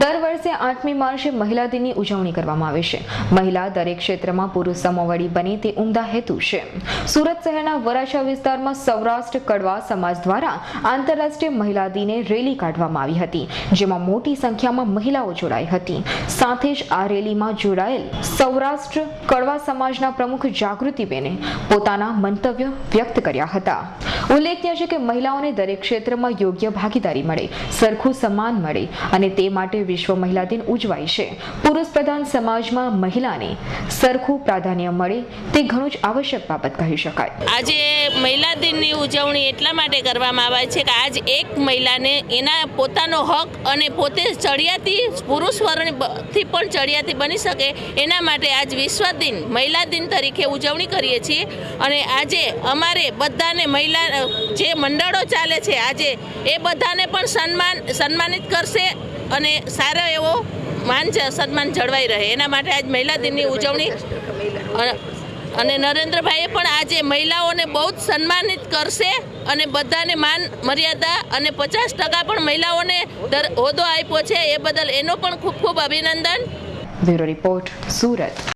દર વર્ષે આઠમી માર્ચે મહિલા દિનની ઉજવણી કરવામાં આવે છે. મહિલા દરેક ક્ષેત્રમાં પુરુષ સમોવડી બને તે ઉમદા હેતુ છે. સુરત શહેરના વરાછા વિસ્તારમાં સૌરાષ્ટ્ર કડવા સમાજ દ્વારા આંતરરાષ્ટ્રીય મહિલા દિને રેલી કાઢવામાં આવી હતી, જેમાં મોટી સંખ્યામાં મહિલાઓ જોડાઈ હતી. સાથે જ આ રેલીમાં જોડાયેલ સૌરાષ્ટ્ર કડવા સમાજના પ્રમુખ જાગૃતિબેને પોતાના મંતવ્ય વ્યક્ત કર્યા હતા. ઉલ્લેખનીય છે કે મહિલાઓને દરેક ક્ષેત્રમાં યોગ્ય ભાગીદારી મળે, સરખું સન્માન મળે અને તે માટે વિશ્વ મહિલા દિન ઉજવાય છે. પુરુષ પ્રધાન સમાજમાં મહિલાને સરખું પ્રાધાન્ય મળે તે ઘણું જ આવશ્યક બાબત કહી શકાય. આજે મહિલા દિનની ઉજવણી એટલા માટે કરવામાં આવે છે કે આજ એક મહિલાને એના પોતાનો હક અને પોતે ચડિયાતી પુરુષ વર્ણથી પણ ચડિયાતી બની શકે એના માટે આજ વિશ્વ દિન મહિલા દિન તરીકે ઉજવણી કરીએ છીએ. અને આજે અમારે બધાને મહિલા જે મંડળો ચાલે છે આજે, એ બધાને પણ સન્માન, સન્માનિત કરશે અને સારો એવો માન સન્માન જળવાઈ રહે. એના માટે આજ મહિલા દિનની ઉજવણી અને નરેન્દ્રભાઈએ પણ આજે મહિલાઓને બહુ જ સન્માનિત કરશે અને બધાને માન, મર્યાદા અને પચાસ ટકા પણ મહિલાઓને હોદ્દો આપ્યો છે. એ બદલ એનો પણ ખૂબ ખૂબ અભિનંદન. Bureau report, Surat.